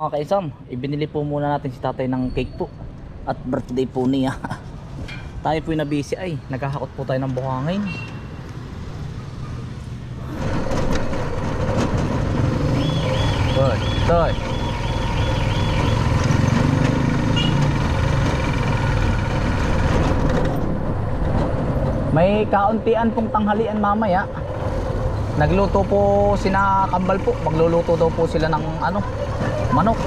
Mga kaisam, ibinili po muna natin si tatay ng cake po at birthday po niya. tayo po yung nabisi ay, naghahakot po tayo ng buhangin. Good, good. May kauntian pong tanghalian mamaya. Nagluto po sina Kambal po. Magluluto daw po sila ng ano, manok.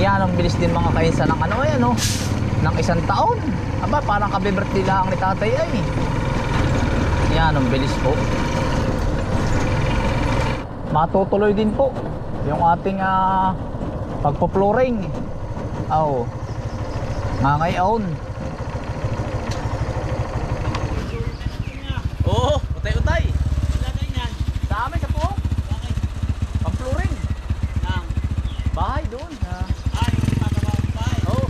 Yan ang bilis din mga kainsa ng ano ay ano, ng isang taon. Aba, parang kabe-birthday lang ni tatay ay. Yan ang bilis po. Matutuloy din po yung ating uh, pagpo-flooring. Oh. Nga ngayon. Oo, utay-utay. Ilagay niyan. Sa amin sa po. Bakit? Pang-flooring. Nang. Bahay doon. ah. Ay, mataba ang bahay. Oo.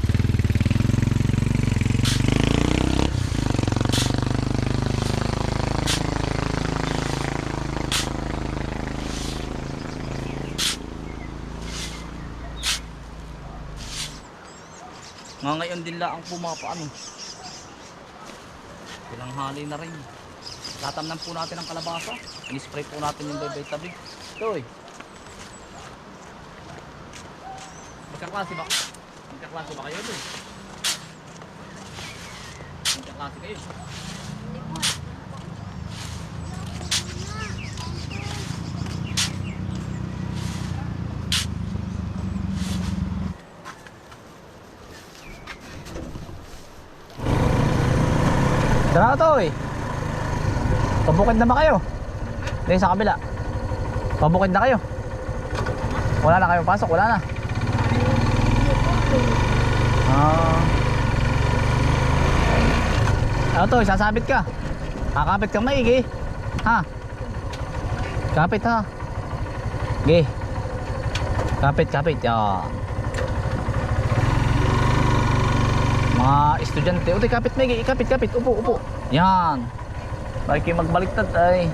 Nga ngayon din lang ang pumapaano. Pinanghali na rin. Tatamnan po natin ang kalabasa. In-spray po natin yung bye tabi. Eh. Magkaklase ba? Magkaklase ba kayo doon? Magkaklase kayo? Tara to eh. Pabukid naman kayo. Hindi sa kabila. Pabukid na kayo. Wala na kayo pasok, wala na. Ah. Ano to, sasabit ka. Kakapit ka maigi. Ha? Kapit ha. Ge. Kapit, kapit. Ya. Mga estudyante. Utoy, kapit maigi. Kapit, kapit. Upo, upo. Yan. Bakit kayo magbaliktad ay.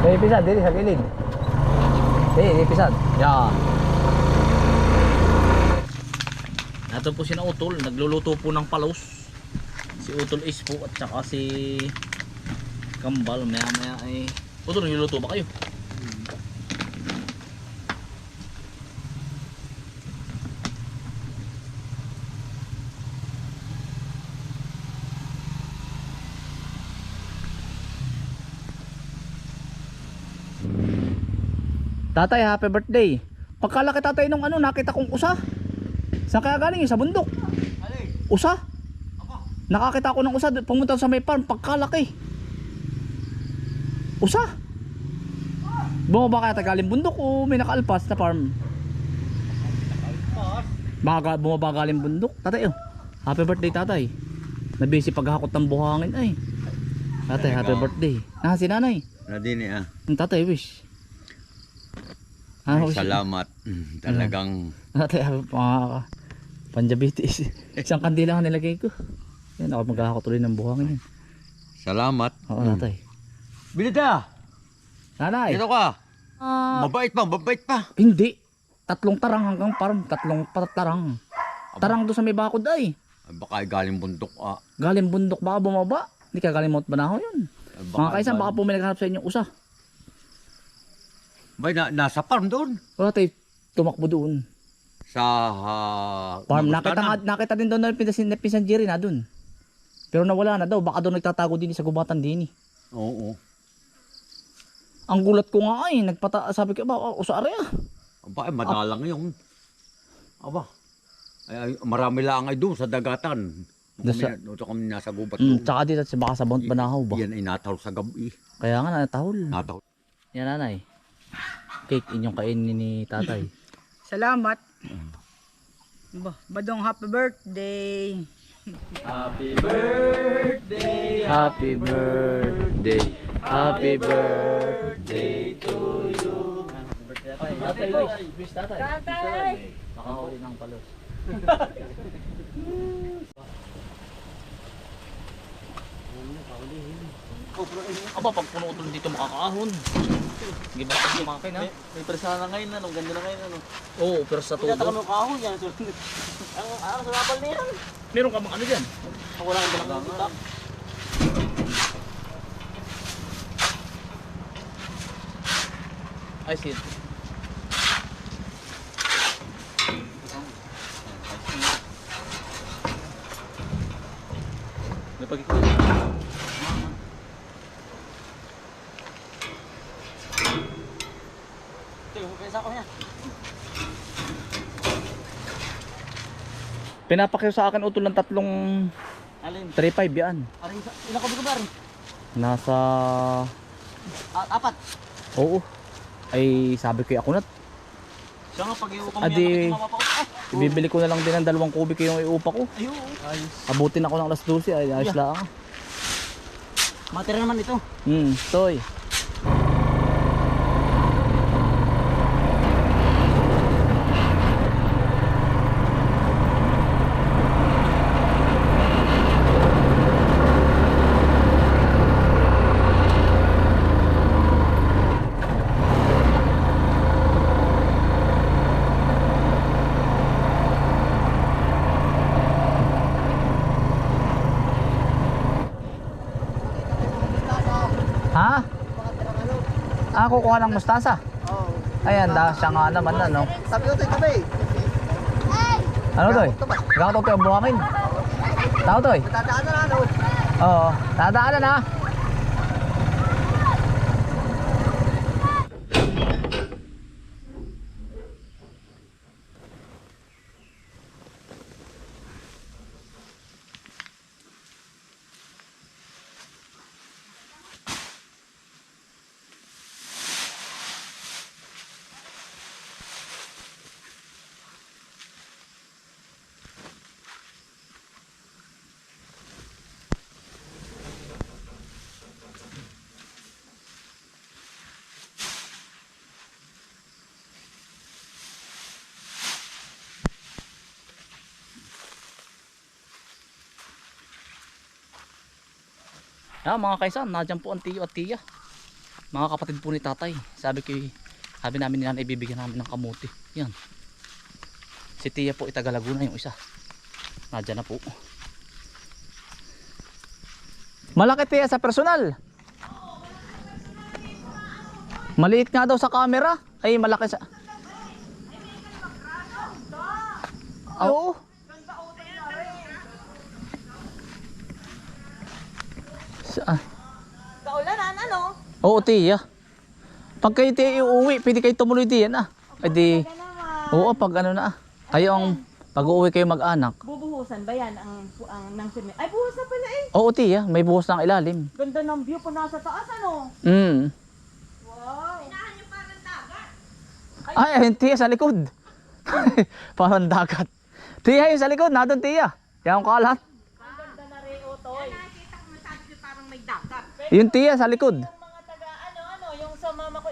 May pisad, dili sa gilid. Dili pisad. Yan. Nato po si Utol, nagluluto po ng palos. Si Utol is po at saka si Kambal, maya maya ay... Utol, nagluluto ba kayo? Tatay, happy birthday. Pagkalaki tatay nung ano, nakita kong usa. Saan kaya galing yun? Sa bundok. Usa? Nakakita ako ng usa, pumunta sa may farm, pagkalaki. Usa? Bumaba kaya tayo galing bundok o may nakaalpas na farm? Baka bumaba galing bundok. Tatay, oh. Happy birthday tatay. Nabisi paghakot ng buhangin ay. Tatay, happy birthday. Ah, si nanay. Nadine ah. Ang tatay, wish. Ah, Ay, salamat. Mm, Talagang Tatay, mga panjabitis. Isang kandila ang nilagay ko. Yan, ako maghahakot ulit ng buhangin yan. salamat. Oo, Mm. tatay. Bilida, Nanay. dito ka. Ah, Mabait pa, mabait pa. hindi. Tatlong tarang hanggang parang tatlong patarang. Tarang doon sa may bakod ay. Ay, baka ay galing bundok ah. Galing bundok baka bumaba. Hindi ka galing Mount Banahaw yun. Ay, Mga kaisan baka po may naghanap sa inyong usa. Bay, na, nasa farm doon. Wala tayo tumakbo doon. Sa ah, Farm, nakita, Magustanan. nga- nakita din doon na pinsan, pinsan Jerry na doon. Pero nawala na daw. Baka doon nagtatago din sa gubatan din eh. Oo. Ang gulat ko nga ay, nagpata, sabi ko ba, oh, usa area. Aba, ay madalang yun. Aba. Ay, ay, marami lang ay doon sa dagatan. Nung Nasa- kami, nasa gubat Mm, doon. tsaka dito sa baka sa Mount Banahaw ba? Yan ay natahol sa gabi. Kaya nga natahol. Natahol. Yan nanay. Cake inyong kainin ni tatay. Salamat. Ba, badong happy birthday. Happy birthday, happy birthday, happy birthday to you. Tatay, wish, tatay. Tatay! Makahuli ng palos. Aba, pag punutol dito makakaahon. Hindi ba kasi kumakin ha? May presa na ngayon, ano? Ganda na ngayon, ano? Oo, pero sa Pinata tubo. kami ng kahon yan. Ang ang sarapal na yan. Meron ka mga ano dyan? Ako lang ang dalang kita. Ay, shit. May pagkikulit. Ito, yung presa ko yan. Pinapakyaw sa akin utol ng tatlong Alin? 3.5 yan. Aring, ilang kabi ko ba rin? Nasa... Ah, apat. Oo. Ay, sabi ko ako na. Siya nga, pag iupa mo Adi- yan, mapapakot. Ay, Ibibili ko na lang din ng dalawang kubik yung iupa ko. ayun. Ayos. Abutin ako ng alas 12. Ay, ayos Yeah. lang. Matira naman ito. Hmm, toy. Ha? Kukuha ng mustasa. Oo. Ayan, da, siya nga naman ano. Sabi ko ito tabi. Ano to eh? Gato to yung buhangin. Tao to eh? Dadaan na ano. Oo, dadaanan na. Ah, mga kaisan, nadyan po ang tiyo at tiya. Mga kapatid po ni tatay. Sabi ko, sabi namin ni nanay, ibibigyan namin ng kamuti. Yan. Si tiya po, itaga Laguna yung isa. Nadyan na po. Malaki tiya sa personal. Maliit nga daw sa camera. Ay, malaki sa... Oo. Saan? Kaulanan, ano? Oo, tiya. Pag kayo tiya iuwi, pwede kayo tumuloy diyan ah. Pwede. Oo, pag ano na ah. Kayo ang pag-uwi kayo mag-anak. Bubuhusan ba yan ang, ang ng cement? Ay, buhos na pala eh. Oo, tiya. May buhos ng ilalim. Ganda ng view po nasa taas, ano? Mm. Wow. Inahan niyo parang dagat. Ay, ayun tiya sa likod. Parang dagat. Tiya yung sa likod, nadun tiya. Yan ang kalat. Ang ganda na rin, Otoy. Nakikita ko masabi ko parang may dagat. Yung tiya sa likod. Yung mga taga, ano, ano, yung sa mama ko,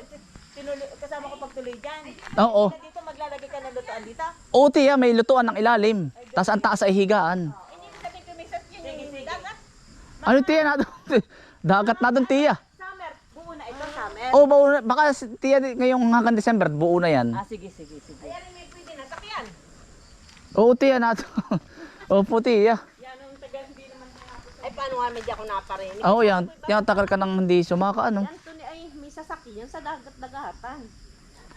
tinuloy, kasama ko pagtuloy dyan. Oo. Na dito maglalagay ka ng lutoan dito. Oo, tiya. May lutuan ng ilalim. Tapos ang taas ay higaan. Hindi mo sabihin kumisas yun, yung dagat. Ano tiya nadun? dagat nadun tiya. Summer, buo na ito, summer. Oo, buo na. Baka si- tiya ngayong hanggang December, buo na yan. Ah, sige, sige, sige. Ayan, may pwede na. Sakyan. Oo, tiya nadun. Opo, tiya. Yan ang taga, hindi naman Paano nga medyo ako naparinig? Oo, yan. Yan, tagal ka nang hindi sumaka, ano. Yan, Tony, ay may sasakyan sa dagat-dagatan.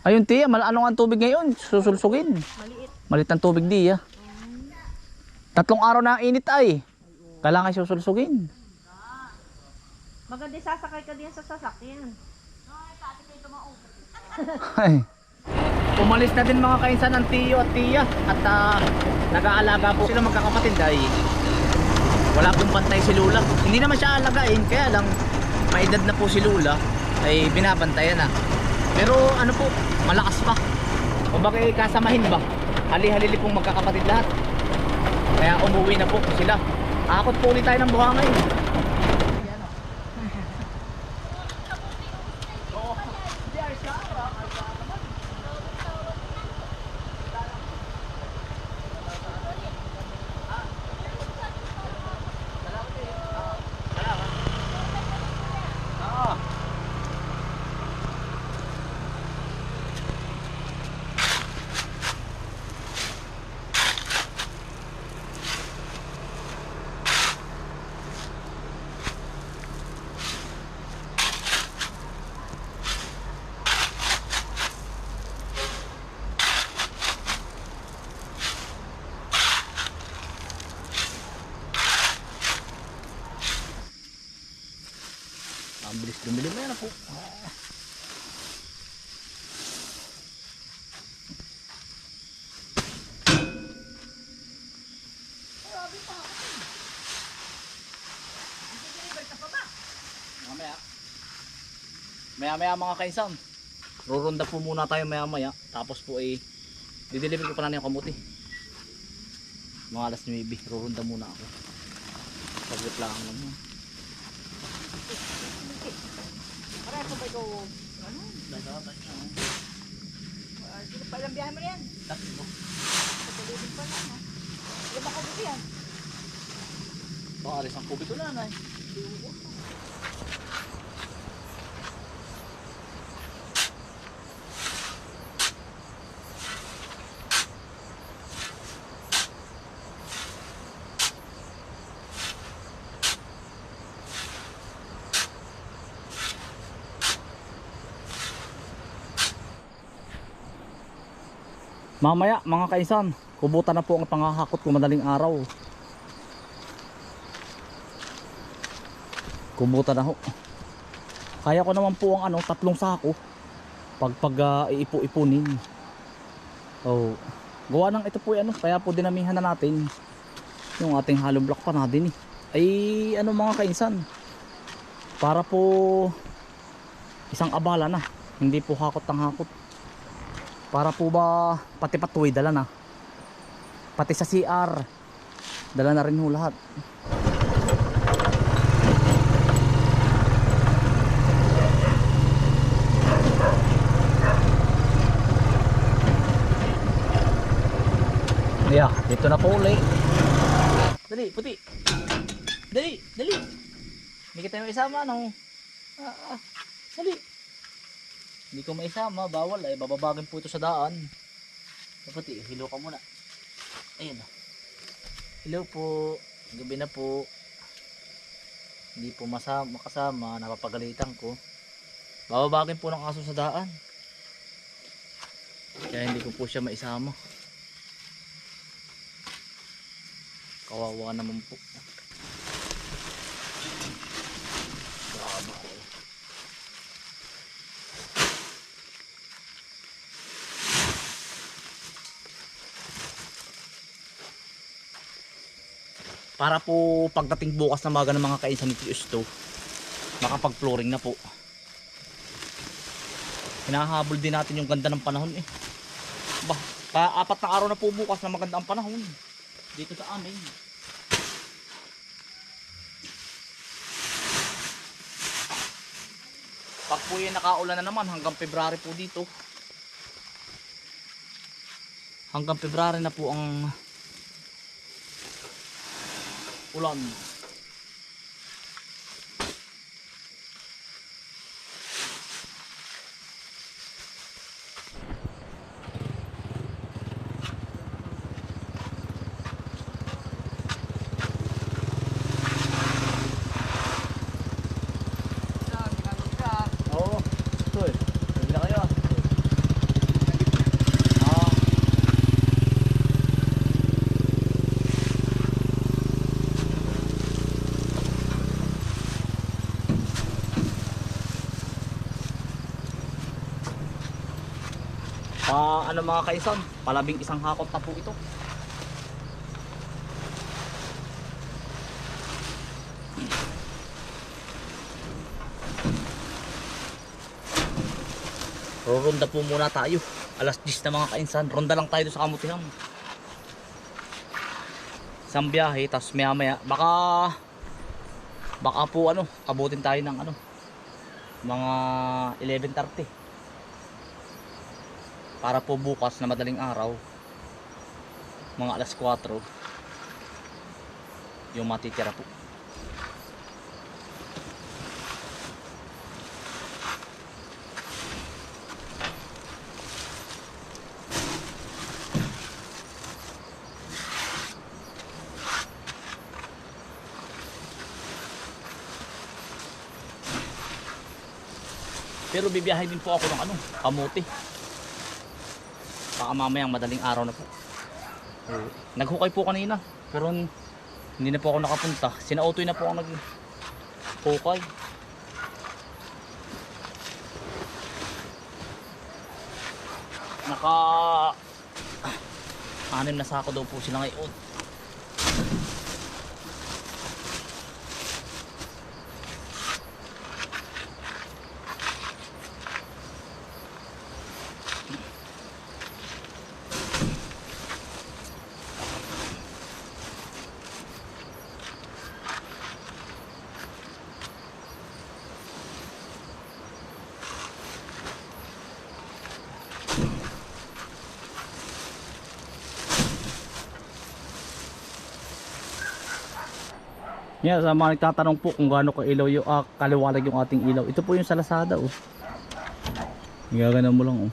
Ayun, tiya, mal ano nga ang tubig ngayon? Susulsugin. Maliit. Malit ang tubig, tiya. Tatlong araw na ang init ay. Kailangan susulsugin. Maganda sasakay ka din sa sasakyan. Ay. Umalis na din mga kainsan ng tiyo at tiya at ah, nag-aalaga po sila magkakapatid ay wala pong pantay si Lula. Hindi naman siya alagain kaya lang may edad na po si Lula ay binabantayan na. Pero ano po, malakas pa. O bakit kasamahin ba? hali-halili pong magkakapatid lahat. Kaya umuwi na po sila. Akot po ulit tayo ng buhangin. Ang bilis dumili mo yan po. Mamaya. Maya maya mga kainsan. Rurunda po muna tayo maya maya. Tapos po eh, dideliver ko pa na yung kamuti. Mga alas 9, rurunda muna ako. Paglit lang naman. Pareho ba ito? Ano? Ah, Sino pa ilang biyahe mo na yan? Tatlo. Pagkalibig pa lang ha. Ilan ba kabuti yan? Baka alis ang kubito na nay. Mamaya mga kaisan, kubutan na po ang pangahakot ko madaling araw. Kubutan na ho. Kaya ko naman po ang ano, tatlong sako. Pag pag ah, iipo-ipunin. Oh, gawa ng ito po ano, kaya po dinamihan na natin yung ating hollow block pa natin eh. Ay ano mga kainsan. Para po isang abala na, hindi po hakot ng hakot. Para po ba pati patuloy dala na. Pati sa CR dala na rin ho lahat. Yeah, dito na po uli. Dali, puti. Dali, dali. Hindi kita may isama, no? Ah, ah, dali. Hindi ko maisama, bawal ay bababagin po ito sa daan. Puti, hilo ka muna. Ayun na. Hello po. Gabi na po. Hindi po masama, makasama, napapagalitan ko. Bababagin po ng aso sa daan. Kaya hindi ko po siya maisama. Kawawa naman po. Para po pagdating bukas na maga ng mga kainsan ni Tiusto, makapag-flooring na po. Hinahabol din natin yung ganda ng panahon eh. Bah, pa apat na araw na po bukas na maganda ang panahon dito sa amin. Pag po yung nakaulan na naman hanggang February po dito. Hanggang February na po ang ulan. Pa ano mga kaisan, palabing isang hakot na po ito. Rurunda po muna tayo. Alas 10 na mga kainsan. Ronda lang tayo sa Kamutiham. Isang biyahe, tapos maya maya, baka baka po ano, abutin tayo ng ano, mga 11.30. Para po bukas na madaling araw, mga alas 4, yung matitira po. Pero bibiyahe din po ako ng ano, kamuti. Mamayang madaling araw na po. Oo. Naghukay po kanina, pero hindi na po ako nakapunta. Sinautoy na po ako naghukay. Naka anim na sako daw po sila ngayon. Yan, sa mga nagtatanong po kung gaano ka ilaw yung ah, kaliwalag yung ating ilaw. Ito po yung sa Lazada oh. Gagana mo lang oh.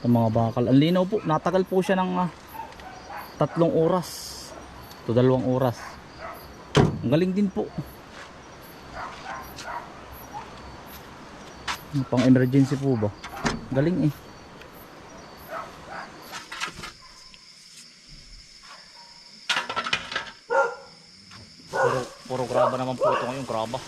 Sa mga bakal. Ang linaw po, natagal po siya ng ah, tatlong oras. To dalawang oras. Ang galing din po. Pang emergency po ba? Galing eh. Graba naman po ito ngayon, graba.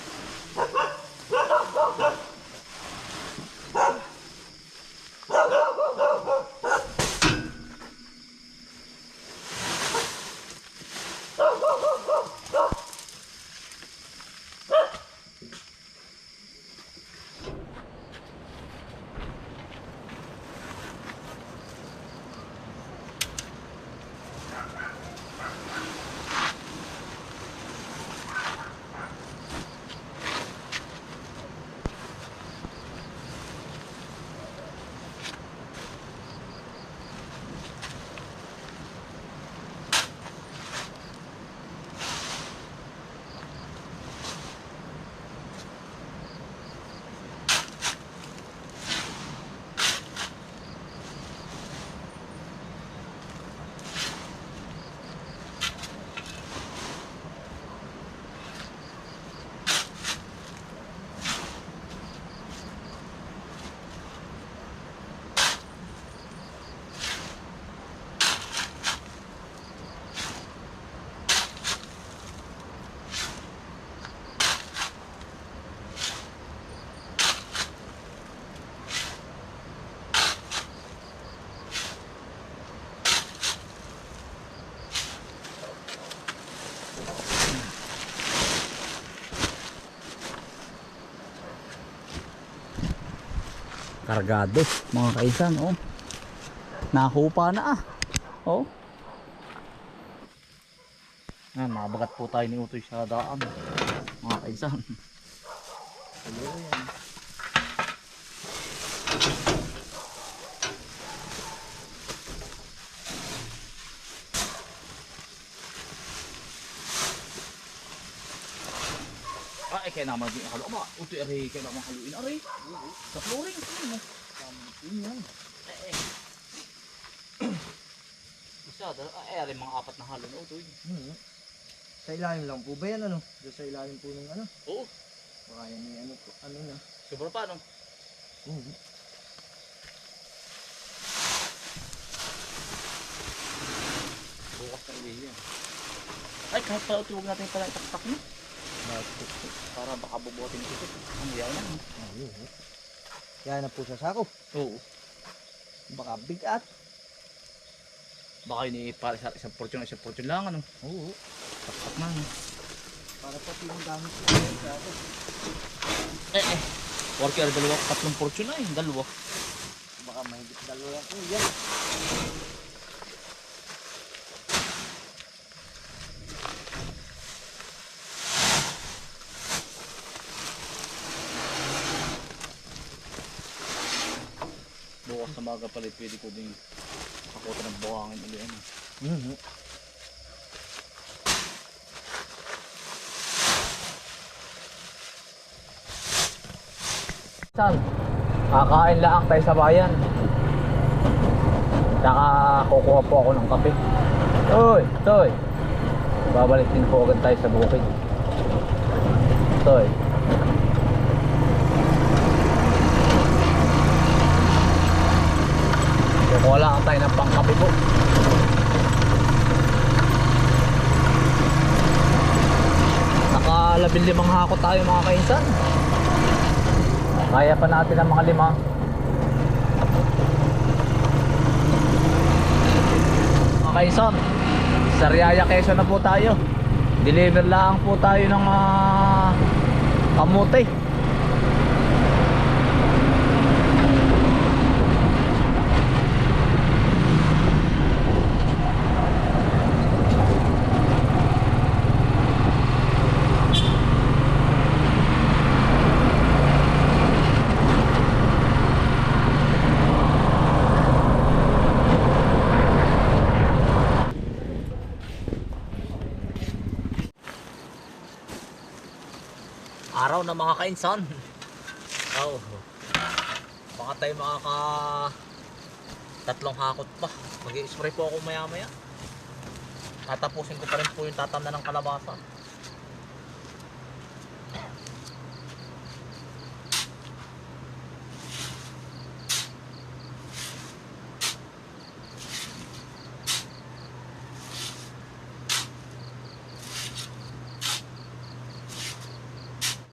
Kargado, mga kaisan, oh. Nahupa na ah. Oh. Ah, mabagat po tayo ni Utoy sa daan. Mga kaisan. Ah, kaya naman din akalo. Aba, Utoy, aray, kaya naman haluin, aray. Sa flooring, ano mo? Eh. Isa, dalawa, eh, aray, mga apat na halo na Utoy. Hmm. Sa ilalim lang po ba yan ano? Doon sa ilalim po ng ano? Oo, Baka yan may ano po. Ano na? sobra pa, no? Hmm. Bukas na uwi yan. Ay, kahit pala ito, huwag natin pala itaktak mo. Para baka bubuhatin ito. Ang yaw na. Ayun. Kaya na po sa sako. Oo. Baka bigat. Baka yun para sa isang portion, isang portion lang, ano? Oo. Taktak na, no? Para pati yung gamit ko. Eh, eh. Worker, dalawa, tatlong portion na eh. Dalawa. Baka mahigit dalawa ko yan. Bukas na maga pala pwede ko din pakutan ng buhangin ulit. Ano. Mhm. Saan? Kakain lang tayo sa bayan. Saka kukuha po ako ng kape. Toy, Toy. Babalik din po agad tayo sa bukid. Toy. Kukuha lang tayo ng pangkape po. Nakalabing limang hako tayo mga kainsan. Kaya pa natin ang mga lima. Mga kaison, sa Riaya Quezon na po tayo. Deliver lang po tayo ng ah, kamote. Araw na mga kainsan. Oh. Baka tayo makaka tatlong hakot pa. Mag-i-spray po ako maya maya. Tatapusin ko pa rin po yung tatanda ng kalabasa.